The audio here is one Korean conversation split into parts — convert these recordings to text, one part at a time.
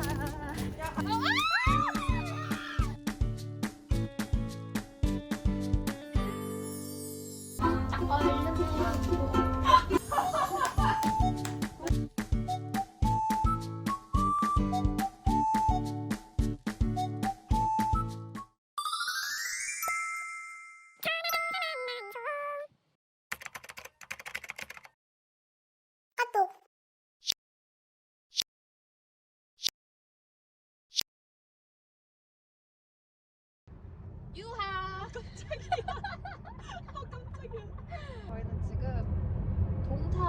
啊。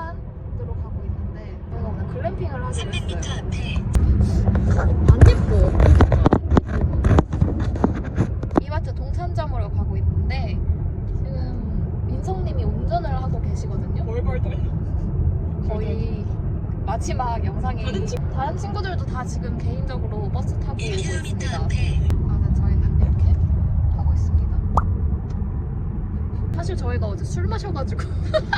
동탄으로 가고 있는데 저희가 오늘 글램핑을 하기로 했어요. 안 예뻐. 이마트 동탄점으로 가고 있는데 지금 민성님이 운전을 하고 계시거든요. 벌벌 떨려. 거의 마지막 영상이 다른 친구들도 다 지금 개인적으로 버스 타고 오고 있습니다. 아, 네, 저희는 이렇게 가고 있습니다. 사실 저희가 어제 술 마셔가지고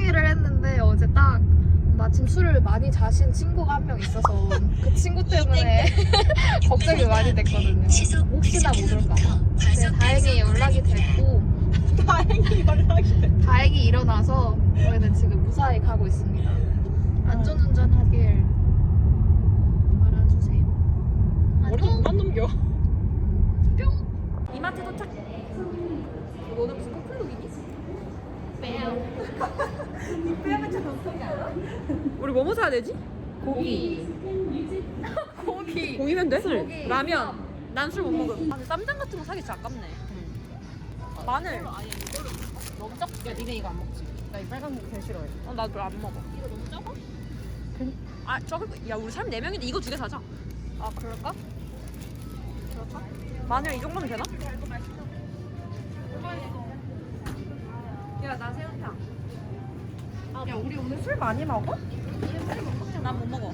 동- 동창회를 했는데 어제 딱 마침 술을 많이 자신 친구가 한 명 있어서 그 친구 때문에 걱정이 많이 됐거든요. 혹시나 봐. 근데 다행히 연락이 됐고 다행히 연락이 돼. 다행히 일어나서 저희는 지금 무사히 가고 있습니다. 안전운전 하길 바라주세요. 머리 좀안 넘겨. 이마트 도착. 너는 무슨 커플룩이니? 되지? 고기. 고기. 고기면 돼? 고기. 라면. 난 술 못 먹음. 아, 근데 쌈장 같은 거 사기 진짜 아깝네. 마늘. 너무 작. 야 니네 이거 안 먹지? 나 이 빨간 거 제일 싫어해. 어, 나도 안 먹어. 이거 너무 작아? 아, 적을 거. 야, 우리 사람 4명인데 이거 두 개 사자. 아 그럴까? 마늘 이 정도면 되나? 야, 나 새우탕. 야 우리 오늘 술 많이 먹어? 난 못 먹어.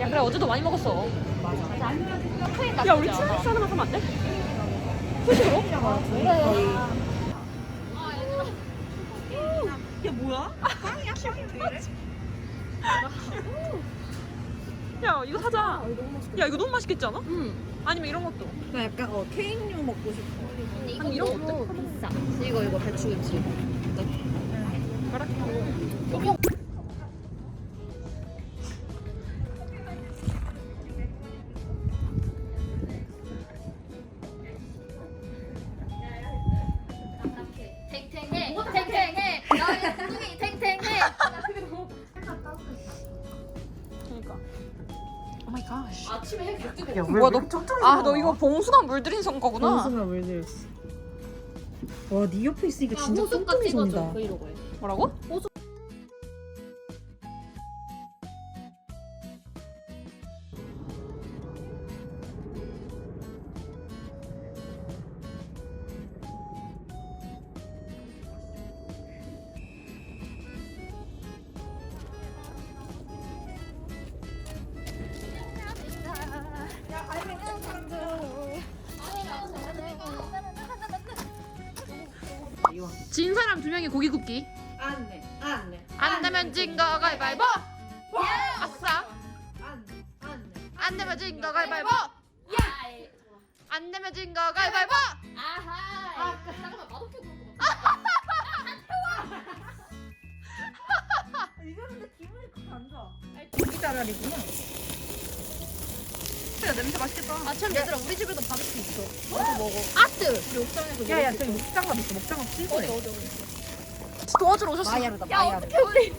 야, 그래, 어제도 많이 먹었어. 야, 우리 하나만 사면 안 돼? 후식으로? 야, 뭐야? 빵이야? 빵이 왜 이래? 야, 이거 사자. 야, 이거 너무 맛있겠지 않아? 응. 아니면 이런 것도. 나 약간 어 케이크류 먹고 싶어. 이거 이런 거 너무 비싸. 이거 이거 배추김치. 탱탱해, 탱탱해. 그니까. 오 마이 갓. 아침에 해 격투 야, 뭐야, 너, 아, 너 이거 봉숭아 물들인 선 거구나. 무슨 왜 들었어? 와, 네 옆에 있으니까 진짜 뚱뚱이 찍어줘. 손이다. 브이로그에. 뭐라고? 진 사람 두 명이 고기 굽기. 안 내, 안 내, 안 되면 진 거 가위바위보. 아싸. 안 내, 안 내. 안 되면 진 거 가위바위보. 안 되면 진 거 가위바위보. 아하. 잠깐만 맛없게 구울 것 이거 근데 기분이 안 좋아. 고기 자랄이구나. 야 냄새 맛있겠다. 아참 얘들아 우리 집에도 바베큐 있어. 먹어 먹어. 아트. 우리 옥상에서 야, 야, 저기 목장갑 있어. 목장갑 쓰고 어디 해. 어디 어디. 도와주러 오셨어. 마이야르다, 야 마이야르. 어떻게 우리?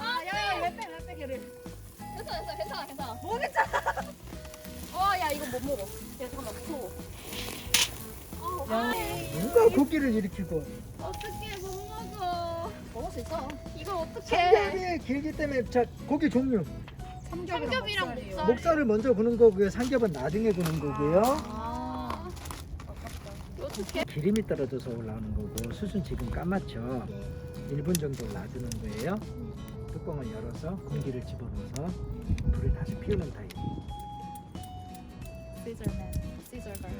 아, 야, 야, 왜 빼, 왜 빼, 걔를. 괜찮아 괜찮아 괜찮아 괜찮아. 뭐 괜찮아. 와야 이거 못 먹어. 야 잠깐만 무서워. 누가 고기를 일으키고 어떻게 못 먹어? 먹을 수 있어. 이걸 어떻게? 삼겹이 길기 때문에 자 고기 종류 삼겹이랑 목살. 목살을 먼저 구는 거고요 삼겹은 나중에 구는 거고요 아. 어떻게? 기름이 떨어져서 올라오는 거고 수순 지금 까맣죠 1분 정도 놔두는 거예요 뚜껑을 열어서 공기를 집어넣어서 불을 다시 피우는 타입. 시절맨, 시절 걸.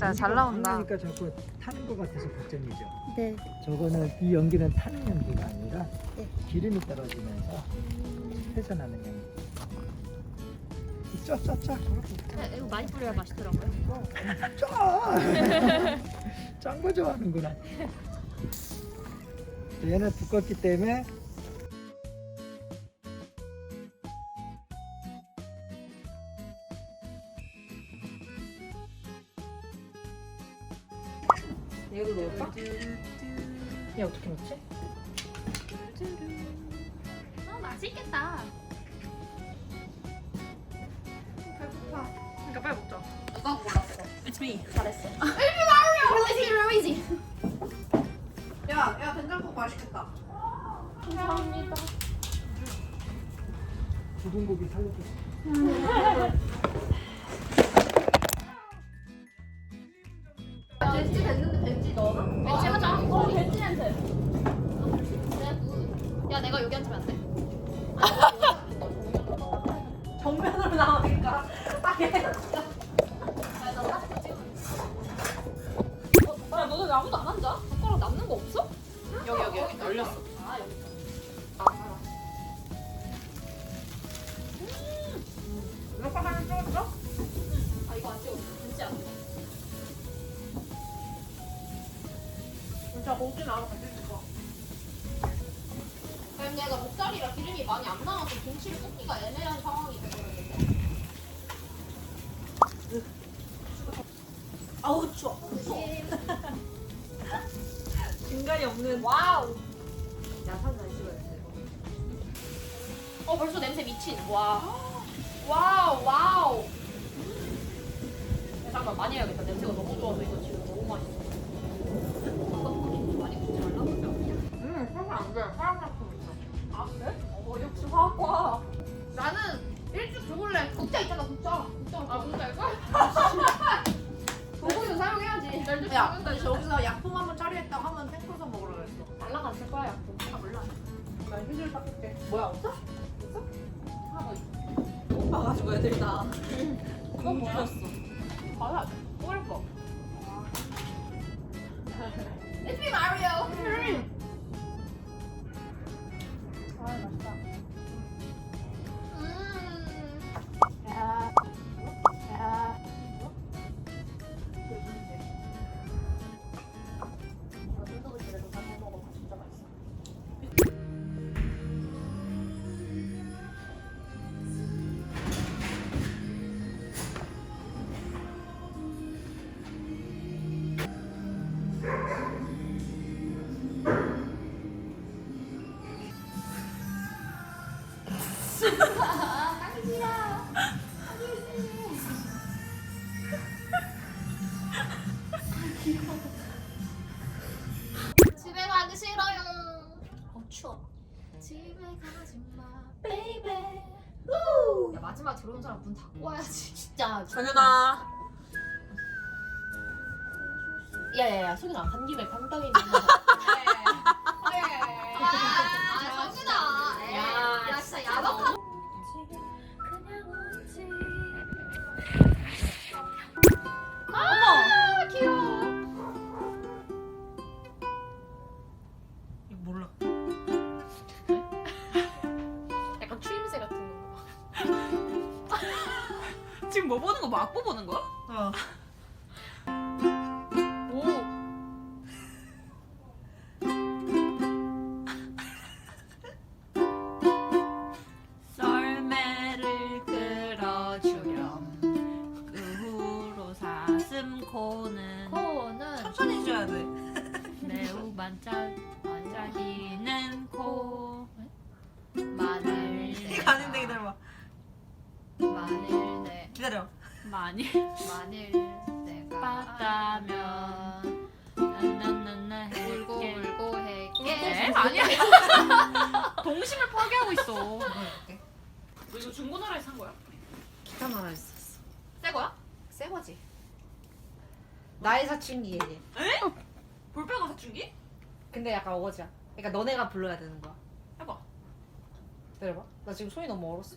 자, 잘 나온다. 그러니까 자꾸 타는 것 같아서 걱정이죠. 네. 저거는 이 연기는 타는 연기가 아니라 네. 기름이 떨어지면서 회전하는 연기. 쩌쩌쩌 네, 이거 많이 뿌려야 맛있더라고요. 짠거 좋아하는구나. 얘는 두껍기 때문에 얘도 넣을까? 얘 어떻게 넣지? 아, 맛있겠다. 그러니까 빨리 먹자. 누가 골랐어? It's me. 잘했어. 루이지, 루이지. 야, 야 된장국 맛있겠다. 감사합니다. 굳은 고기 살려줘. 너네 아무도 안 앉아? 숟가락 남는 거 없어? 여기 여기 여기 널렸어. 아, 여기. 이거 하나 찍었어? 아, 이거 안 찍었어. 진짜 안 찍었어. 진짜 고기 나랑 같이 찍어. 그럼 내가 목살이라 기름이 많이 안 나와서 김치를 볶기가 애매한 미친. 와. 와우, 와우. 야, 잠깐 많이 해야겠다. 냄새가 너무 좋아서 이거 지금 너무 맛있어. 많이 말라고 했죠? 음, 사실 안 돼. 사람 작품 있어. 아, 그래? 어, 역시 화학과. 나는 일찍 죽을래. 국자 있잖아, 국자. 국자. 아, 국자 이거? 도구도 사용해야지. 야, 근데 저기서 약품 한번 처리했다고 하면 탱커서 먹으러 그랬어. 날라갔을 거야, 약품. 아, 몰라. 나 휴지를 닦을게. 뭐야 없어? 들 다. 그건 뭐였어? 맞아. 꼬일 거. Mario. 아, 추워. 집에 가지 마, 베이베. 야, 마지막 들어온 사람 문 닫고 와야지. 진짜. 정윤아. 야야야, 소윤아, 간 김에 방당에 없다면 난난난나 울고 울고 해게 아니야 동심을 파괴하고 있어 너 이거 중고나라에서 산 거야? 기타 나라에 있었어. 새 거야? 새 거지. 나의 사춘기 얘기. 볼펜과 사춘기? 근데 약간 어거지야. 그러니까 너네가 불러야 되는 거야. 해봐. 기다려봐. 나 지금 손이 너무 얼었어.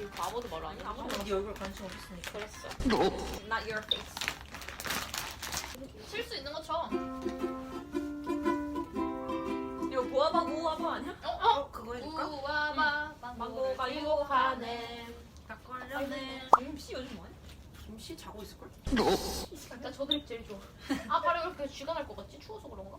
좀 해줄게 어떻게 바보도 말을 안 해? 아무도 네 얼굴 관심 없으니까. 그랬어 Not your face 칠 수 있는 것처럼 이거 보아봐 보아봐 아니야? 어? 어? 그거 해줄까? 우와봐 망고가 유혹하네 딱 걸렸네 임씨 요즘 뭐해? 김씨 자고 있을걸? 나 저 드립 제일 좋아 아 바로 이렇게 쥐가 날 것 같지? 추워서 그런가?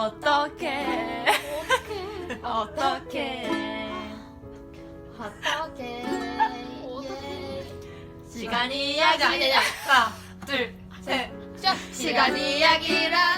어떡해. 어떡해. 어떻게 시간 이야기 하나 둘셋. 시간 시간 이야기라